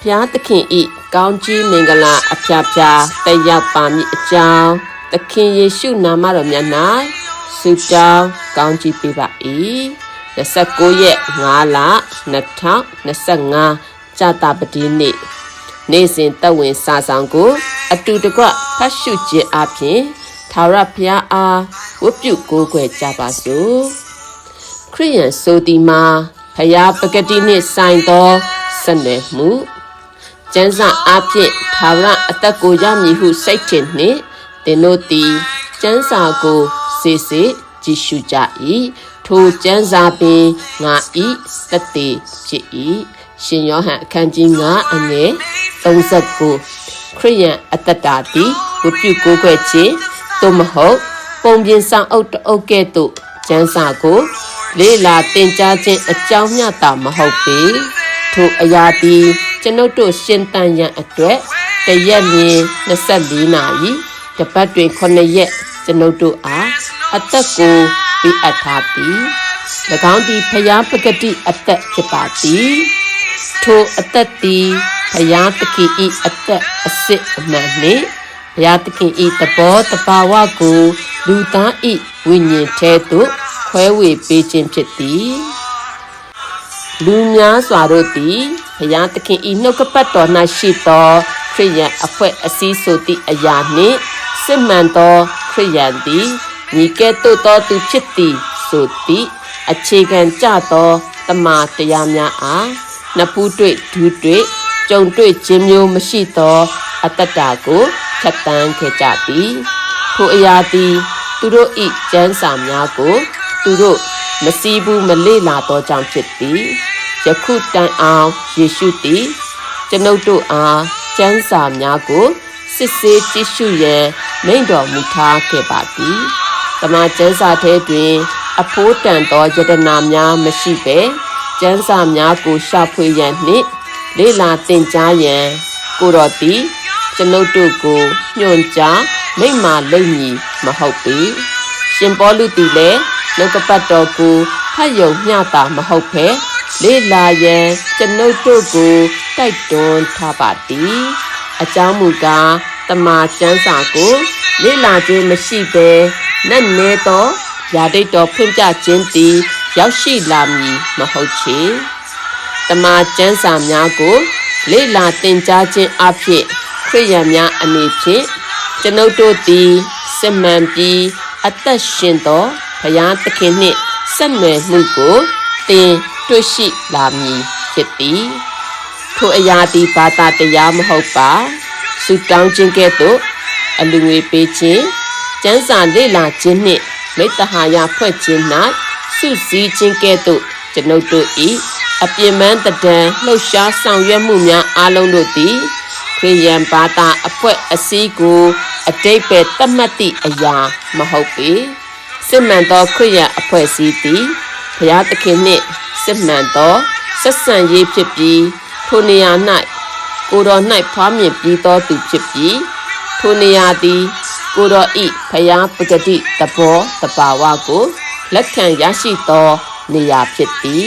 ဘုရားသခင်ဤကောင်းကြီးမင်္ဂလာအဖျားဖျားတက်ရောက်ပါမည်အကြောင်းသခင်ယေရှုနာမတော်မြတ်၌ဆုတောင်းကောင်းကြီးပေးပါ၏29ရက်5လ2025ကြာတာပတိနေ့နေ့စဉ်တက်ဝင်စာဆောင်ကို အတူတကွဖတ်ရှုခြင်းအပြင်ထာဝရဘုရားအားဝတ်ပြုကိုးကွယ်ကြပါစို့ခရိယန်ဆိုဒီမှာဖယားပဂတိနှင့်ဆိုင်သောဆက်နွယ်မှု ကျမ်းစာအဖြစ်သာဝရအသက်ကိုရမည်ဟုစိတ်ထင်နှင့်သင်တို့သည်ကျမ်းစာကိုစေစေကြည့်ရှုကြ၏ထိုကျမ်းစာပင်ငါဤတသက်ဖြစ်၏ရှင်ယောဟန်အခန်းကြီး9အငယ်39ခရိယန်အသက်တာသည်ဝတ်ပြုကိုးကွယ်ခြင်းသို့မဟုတ်ပုံပြင်ဆောင်အုပ်တအုပ်ကဲ့သို့ကျမ်းစာကို လေးလာတင်ကြားခြင်းအကြောင်းမျှတာမဟုတ်ပေ ထိုအရာသည်ကျွန်ုပ်တို့ရှင်တန်ရန်အတွက်တရက်လျင်24နာရီတပတ်တွင်9ရက်ကျွန်ုပ်တို့အားအသက်ကိုပေးအပ်ထားသည်၎င်းသည်ဖျားပဂတိအသက်ဖြစ်ပါသည်ထိုအသက်သည်ဖျားသခင်ဤအသက်အစစ်အမှန်နှင့်ဘုရားသခင်ဤသဘောတဘာဝကိုလူသားဤဝိညာဉ်ထဲသို့ခွဲဝေပေးခြင်းဖြစ်သည် လူများစွာတို့သည်ဘုရားသခင်ဤနှုတ်ကပတ်တော်၌ရှိသောခရိယန်အဖွဲ့အစည်းဆိုသည့်အရာနှင့်စစ်မှန်သောခရိယန်သည်ညီကဲ့သို့သောသူဖြစ်သည်ဆိုသည့်အခြေခံကြသောတမန်တရားများအားနှစ်ဖူးတွေ့ဒူးတွေ့ကြုံတွေ့ခြင်းမျိုးမရှိသောအတ္တတာကိုဖြတ်တန်းခဲ့ကြသည်ထိုအရာသည် သူတို့ဤကျမ်းစာများကို သူတို့ မစည်းဘူးမလေ့လာသောကြောင့်ဖြစ်သည်ယခုတိုင်အောင်ယေရှုသည် ကျွန်ုပ်တို့အားကျမ်းစာများကိုစစ်ဆေးကြည့်ရှုရန်မိန့်တော်မူထားခဲ့ပါသည်တမန်ကျမ်းစာထဲတွင် အဖိုးတန်သောယတနာများမရှိဘဲကျမ်းစာများကိုရှာဖွေရန်နှင့်လေ့လာသင်ကြားရန်ကိုတော်သည်ကျွန်ုပ်တို့ကိုညွှန်ကြားမိန့်မာလိမ့်မည်မဟုတ်ပေရှင်ပေါလုသည်လည်း လောကပတ်တော်ကိုဖတ်ယုံမျှတာမဟုတ်ဘဲလေ့လာရန်ကျွန်ုပ်တို့ကိုတိုက်တွန်းထားပါသည်အကြောင်းမူကားတမန်ကျမ်းစာကို လေ့လာခြင်းမရှိဘဲနဲ့နေသောယာဒိတ်တော်ဖွင့်ပြခြင်းသည်ရောက်ရှိလာမည်မဟုတ်ချေတမန်ကျမ်းစာများကို လေ့လာသင်ကြားခြင်းအဖြစ်ခရိယန်များအနေဖြင့်ကျွန်ုပ်တို့သည်စစ်မှန်ပြီးအသက်ရှင်သော ဘုရားသခင်နှင့်ဆက်နွယ်မှုကိုသင်တွေ့ရှိလာမည်ဖြစ်သည်ထိုအရာသည်ဘာသာတရားမဟုတ်ပါဆုတောင်းခြင်းကဲ့သို့အလူငွေပေးခြင်းကျမ်းစာလေ့လာခြင်းနှင့်မိတ္တဟာယဖွဲ့ခြင်း၌စုစည်းခြင်းကဲ့သို့ကျွန်ုပ်တို့၏အပြင်းမန်းတဒံလှုပ်ရှားဆောင်ရွက်မှုများအလုံးတို့သည်ခရိယန်ဘာသာအဖွဲ့အစည်းကိုအတိတ်ပဲတတ်မှတ်သည့်အရာမဟုတ်ပေ စစ်မှန်သောခရိယန်အဖွဲ့အစည်းသည်ဘုရားသခင်နှင့်စစ်မှန်သောဆက်ဆံရေးဖြစ်ပြီးထိုနေရာ၌ကိုယ်တော်၌ဖွားမြင်ပြီးသောသူဖြစ်ပြီးထိုနေရာသည်ကိုယ်တော်ဤဘုရားပဂတိတဘောတဘာဝကိုလက်ခံရရှိသောနေရာဖြစ်သည်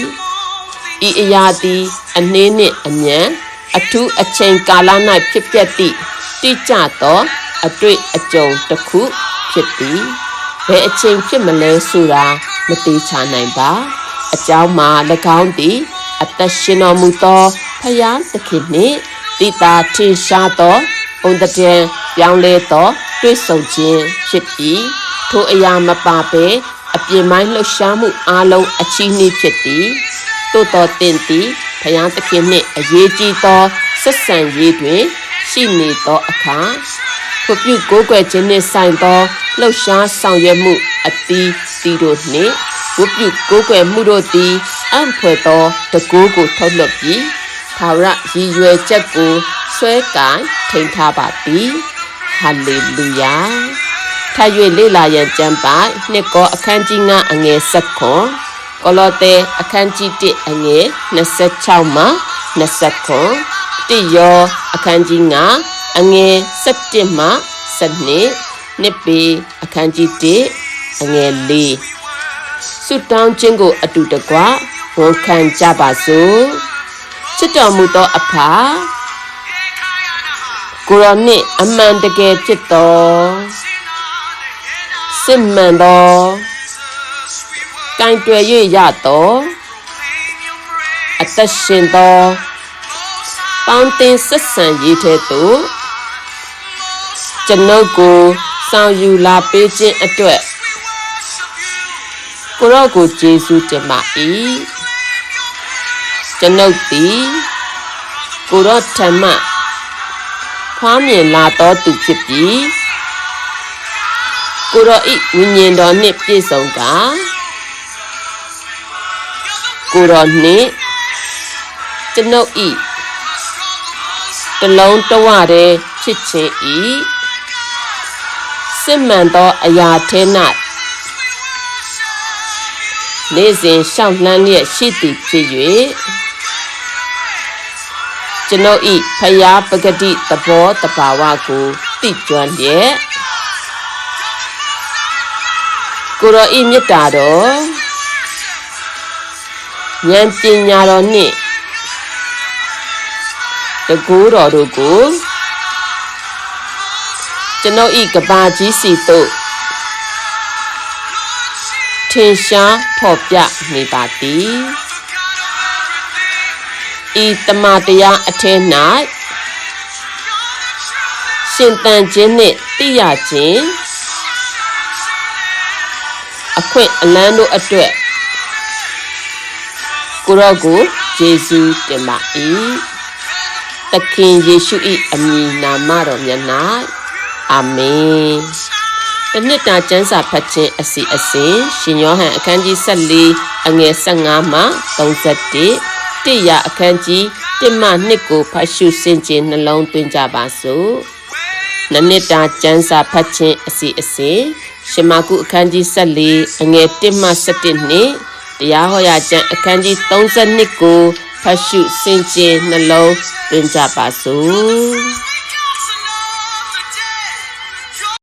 ဤအရာသည်အနှင်းနှင့်အမြန်အထူးအချိန်ကာလ၌ဖြစ်ပျက်သည့်တိကျသောအတွေ့အကြုံတစ်ခုဖြစ်သည် ဘယ်အချိန်ဖြစ်မလဲဆိုတာမသေးချနိုင်ပါအကြောင်းမှာ၎င်းသည်အသက်ရှင်တော်မူသောဖယားသခင်နှင့်တိတာထင်ရှားသောပုံတံပြောင်းလဲသောတွေ့ဆုံခြင်းဖြစ်ပြီးထိုအရာမပါဘဲအပြင်းပိုင်းလှုပ်ရှားမှုအလုံးအချီးနှီးဖြစ်သည်သို့တော်တင်သည်ဘုရားသခင်နှင့်အရေးကြီးသောဆက်ဆံရေးတွင် ရှိနေသောအခါ ဖွပြုကိုးကွယ်ခြင်းနှင့်ဆိုင်သောလှုပ်ရှားဆောင်ရွက်မှုအသီးသီးတို့နှင့်ဝတ်ပြုကိုးကွယ်မှုတို့သည်အံ့ဖွယ်သောတကူးကိုထုတ်လွှတ်ပြီးသာဝရရည်ရွယ်ချက်ကိုဆွဲကင်ထိန်ထားပါသည်ဟာလေလုယာထပ်၍လေ့လာရန်ကြံပါနှစ်ကောအခန်းကြီး9အငယ်7ခွန်ကောလောသဲအခန်းကြီး1အငယ်26မှ29ခွန်တိယောအခန်းကြီး9 အငယ်7မှ7နှစ်ပေအခန်းကြီး1အငယ်4ဆုတောင်းခြင်းကို အတူတကွဝန်ခံကြပါစို့ချစ်တော်မူသောအဖာကိုရောနှင့်အမှန်တကယ်ဖြစ်တော်စစ်မှန်တော်ကင်တွယ်၍ရတော်အသက်ရှင်တော်ပေါင်းတင်ဆက်ဆံရေးထဲသို့ ကျွန်ုပ်ကိုဆောင်ယူလာပေးခြင်းအတွက်ကိုရော့ကိုကျေးဇူးတင်ပါ၏ကျွန်ုပ်သည်ကိုရော့ထံမှဖွားမြင်လာတော်သူဖြစ်ပြီးကိုရော့ဤဝိညာဉ်တော်နှင့်ပြည့်စုံကကိုရော့နှင့်ကျွန်ုပ်ဤတလုံးတဝတည်းဖြစ်ခြင်းဤ စစ်မှန်သောအရာထဲ၌နေ့စဉ်ရှောက်လှမ်းလျက်ရှိသည်ဖြစ်၍ကျွန်ုပ်ဤဖယားပဂတိသဘောတဘာဝကိုသိကျွမ်းလျက်ကိုရောဤမေတ္တာတော်ဉာဏ်ပညာတော်နှင့်တကူတော်တို့ကို ကျွန်ုပ်ဤကဘာကြီးစီတို့ထင်ရှားဖော်ပြနေပါသည်ဤတမတရားအထဲ၌ရှင်တန်ခြင်းနှင့်သိရခြင်းအခွင့်အလန်းတို့အတွက်ကိုရော့ကိုယေရှုတင်ပါ၏သခင်ယေရှု၏အမည်နာမတော်မြတ်၌ အာမင်တနှစ်တာကျမ်းစာဖတ်ခြင်းအစီအစဉ်ရှင်ယောဟန်အခန်းကြီး14အငယ်15မှ31တိရအခန်းကြီး1မှ2ကိုဖတ်ရှုစင်ကြင်နှလုံးသွင်းကြပါစို့နနှစ်တာကျမ်းစာဖတ်ခြင်းအစီအစဉ်ရှင်မာကုအခန်းကြီး14အငယ်1မှ17နှင့်တရားဟောရာကျမ်းအခန်းကြီး32ကိုဖတ်ရှုစင်ကြင်နှလုံးသွင်းကြပါစို့